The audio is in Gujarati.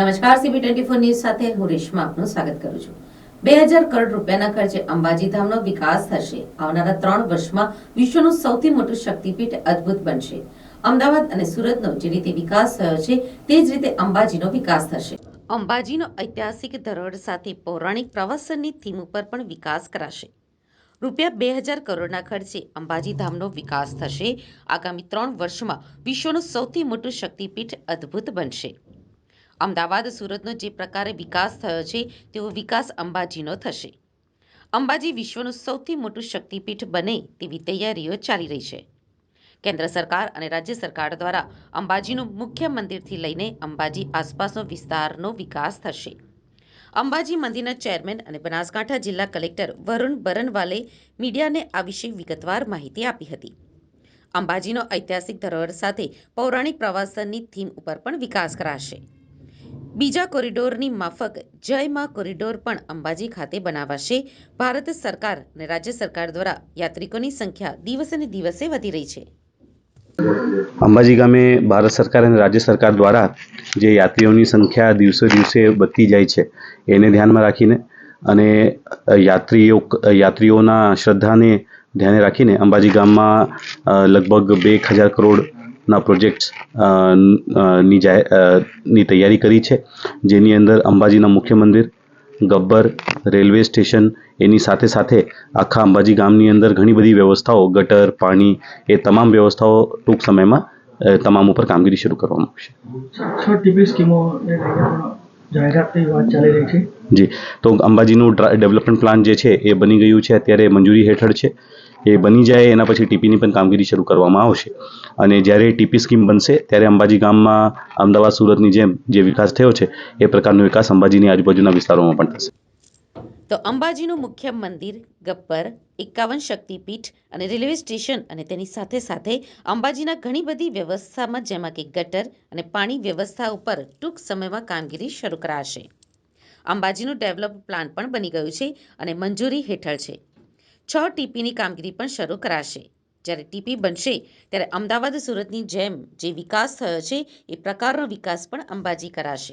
નમસ્કાર સીબી ટ્વેન્ટી ફોર ન્યૂઝ સાથે હું રેશમા આપનું સ્વાગત કરું છું. બે હજાર કરોડ રૂપિયાના ખર્ચે અંબાજી ધામનો વિકાસ થશે. આવનારા ત્રણ વર્ષમાં વિશ્વનું સૌથી મોટું શક્તિપીઠ અદ્ભુત બનશે. અમદાવાદ અને સુરતનો જે રીતે વિકાસ થયો છે, તે જ રીતે અંબાજીનો વિકાસ થશે. અંબાજીનો ઐતિહાસિક ધરોહર સાથે પૌરાણિક પ્રવાસનની થીમ ઉપર પણ વિકાસ કરાશે. રૂપિયા બે હજાર કરોડના ખર્ચે અંબાજી ધામનો વિકાસ થશે. આગામી ત્રણ વર્ષમાં વિશ્વનું સૌથી મોટું શક્તિપીઠ અદ્ભુત બનશે. અમદાવાદ સુરતનો જે પ્રકારે વિકાસ થયો છે, તેવો વિકાસ અંબાજીનો થશે. અંબાજી વિશ્વનું સૌથી મોટું શક્તિપીઠ બને તેવી તૈયારીઓ ચાલી રહી છે. કેન્દ્ર સરકાર અને રાજ્ય સરકાર દ્વારા અંબાજીનું મુખ્ય મંદિરથી લઈને અંબાજી આસપાસનો વિસ્તારનો વિકાસ થશે. અંબાજી મંદિરના ચેરમેન અને બનાસકાંઠા જિલ્લા કલેક્ટર વરુણ બરનવાલે મીડિયાને આ વિશે વિગતવાર માહિતી આપી હતી. અંબાજીનો ઐતિહાસિક ધરોહર સાથે પૌરાણિક પ્રવાસનની થીમ ઉપર પણ વિકાસ કરાશે. બીજા કોરિડોરની માફક જય માં કોરિડોર પણ અંબાજી ખાતે બનાવાશે. ભારત સરકાર અને રાજ્ય સરકાર દ્વારા યાત્રિકોની સંખ્યા દિવસે દિવસે વધી રહી છે. અંબાજી ગામે ભારત સરકાર અને રાજ્ય સરકાર દ્વારા જે યાત્રીઓની સંખ્યા દિવસે દિવસે વધતી જાય છે, એને ધ્યાનમાં રાખીને અને યાત્રીઓ, યાત્રીઓના શ્રદ્ધાને ધ્યાને રાખીને અંબાજી ગામમાં લગભગ બે હજાર કરોડના પ્રોજેક્ટ્સની ની તૈયારી કરી છે. જેની અંદર અંબાજીના મુખ્ય મંદિર ગબ્બર રેલવે સ્ટેશન એની સાથે સાથે આખા અંબાજી ગામની અંદર ઘણી બધી વ્યવસ્થાઓ ગટર પાણી એ તમામ વ્યવસ્થાઓ ટૂંક સમયમાં તમામ ઉપર કામગીરી શરૂ કરવામાં આવશે. જાહેરાતની વાત ચાલી રહી છે. જી. તો અંબાજીનું ડેવલપમેન્ટ પ્લાન જે છે એ બની ગયું છે. અત્યારે મંજૂરી હેઠળ છે. એ બની જાય, એના પછી ટીપીની પણ કામગીરી શરૂ કરવામાં આવશે. અને જ્યારે ટીપી સ્કીમ બનશે, ત્યારે અંબાજી ગામમાં અમદાવાદ, સુરતની જેમ જે વિકાસ થયો છે, એ પ્રકારનો વિકાસ અંબાજીની આજુબાજુના વિસ્તારોમાં પણ થશે. તો અંબાજીનું મુખ્ય મંદિર ગબ્બર, એકાવન શક્તિપીઠ અને રેલવે સ્ટેશન અને તેની સાથે સાથે અંબાજીના ઘણી બધી વ્યવસ્થામાં, જેમાં કે ગટર અને પાણી વ્યવસ્થા ઉપર ટૂંક સમયમાં કામગીરી શરૂ કરાશે. અંબાજીનું ડેવલપ પ્લાન પણ બની ગયું છે અને મંજૂરી હેઠળ છે. છ ટીપીની કામગીરી પણ શરૂ કરાશે. જ્યારે ટીપી બનશે, ત્યારે અમદાવાદ સુરતની જેમ જે વિકાસ થયો છે, એ પ્રકારનો વિકાસ પણ અંબાજી કરાશે.